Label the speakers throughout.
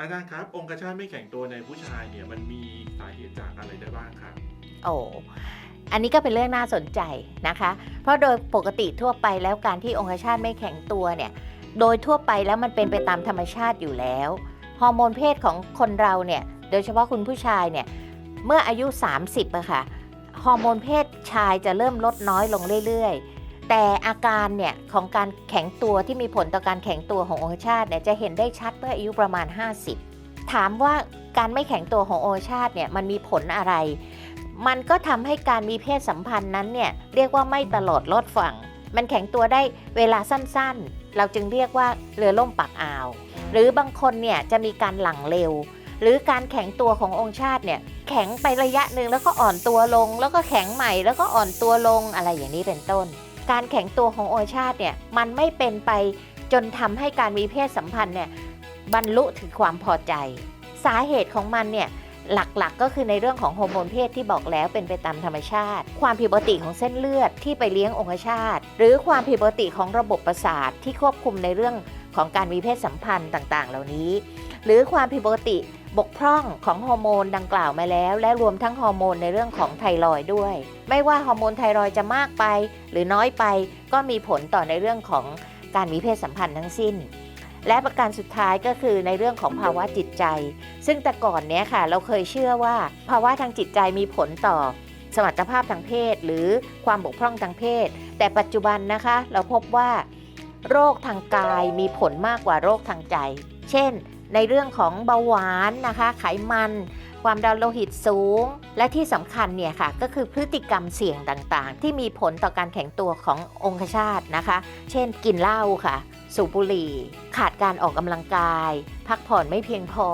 Speaker 1: อาจารย์ครับ องคชาตไม่แข็งตัวในผู้ชายเนี่ยมันมีสาเหตุจากอะไรได้บ้างครับ
Speaker 2: โอ้อันนี้ก็เป็นเรื่องน่าสนใจนะคะ เพราะโดยปกติทั่วไปแล้วการที่องคชาตไม่แข็งตัวเนี่ย โดยทั่วไปแล้วมันเป็นไปตามธรรมชาติอยู่แล้ว ฮอร์โมนเพศของคนเราเนี่ย โดยเฉพาะคุณผู้ชายเนี่ย เมื่ออายุ 30อะค่ะ ฮอร์โมนเพศชายจะเริ่มลดน้อยลงเรื่อยๆ แต่อาการเนี่ยของการแข็งตัวที่มีผลต่อการแข็งตัวขององคชาตเนี่ยจะเห็นได้ชัดเมื่ออายุประมาณ 50 ถามว่าการไม่แข็งตัวขององคชาตเนี่ยมันมีผลอะไร มันก็ทำให้การมีเพศสัมพันธ์นั้นเนี่ยเรียกว่าไม่ตลอดรอดฝั่ง มันแข็งตัวได้เวลาสั้นๆ เราจึงเรียกว่าเรือล่มปากอ่าว หรือบางคนเนี่ยจะมีการหลังเร็ว หรือการแข็งตัวขององค์ชาติเนี่ยแข็งไประยะหนึ่งแล้วก็อ่อนตัวลง แล้วก็แข็งใหม่แล้วก็อ่อนตัวลงอะไรอย่างนี้เป็นต้น การแข็งตัวของโอชาติเนี่ยมันไม่เป็นไปจนทำให้การมีเพศสัมพันธ์เนี่ยบรรลุถึงความพอใจ สาเหตุของมันเนี่ยหลักๆ ก็คือในเรื่องของฮอร์โมนเพศที่บอกแล้วเป็นไปตามธรรมชาติ ความผิดปกติของเส้นเลือดที่ไปเลี้ยงองคชาต หรือความผิดปกติของระบบประสาทที่ควบคุมในเรื่องของการมีเพศสัมพันธ์ต่างๆ เหล่านี้ หรือความผิดปกติ บกพร่องของฮอร์โมนดังกล่าวมาแล้ว และรวมทั้งฮอร์โมนในเรื่องของไทรอยด้วย ไม่ว่าฮอร์โมนไทรอยจะมากไป หรือน้อยไปก็มีผลต่อในเรื่องของการมีเพศสัมพันธ์ทั้งสิ้น และประการสุดท้ายก็คือในเรื่องของภาวะจิตใจ ซึ่งแต่ก่อนเนี้ยค่ะ เราเคยเชื่อว่าภาวะทางจิตใจมีผลต่อสมรรถภาพทางเพศ หรือความบกพร่องทางเพศ แต่ปัจจุบันนะคะ เราพบว่า โรคทางกายมีผลมากกว่าโรคทางใจ เช่น ในเรื่องของเบาหวานนะคะ ไขมันความดันโลหิตสูง และที่สำคัญเนี่ยค่ะก็คือพฤติกรรมเสี่ยงต่างๆ ที่มีผลต่อการแข็งตัวขององคชาตนะคะ เช่นกินเหล้าค่ะ สูบบุหรี่ ขาดการออกกำลังกาย พักผ่อนไม่เพียงพอ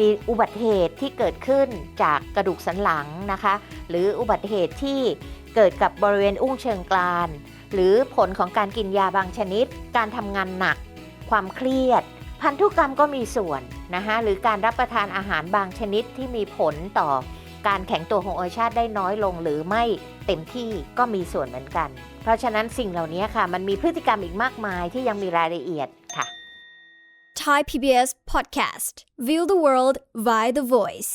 Speaker 2: มีอุบัติเหตุที่เกิดขึ้นจากกระดูกสันหลังนะคะ หรืออุบัติเหตุที่เกิดกับบริเวณอุ้งเชิงกราน หรือผลของการกินยาบางชนิด การทำงานหนัก ความเครียด พันธุกรรมก็มีส่วนนะคะหรือการรับประทานอาหารบางชนิดที่มีผลต่อการแข็งตัวของโอชาติได้น้อยลงหรือไม่เต็มที่ก็มีส่วนเหมือนกัน เพราะฉะนั้นสิ่งเหล่านี้ค่ะ มันมีพฤติกรรมอีกมากมายที่ยังมีรายละเอียดค่ะ
Speaker 3: Thai PBS podcast. View the world via the voice.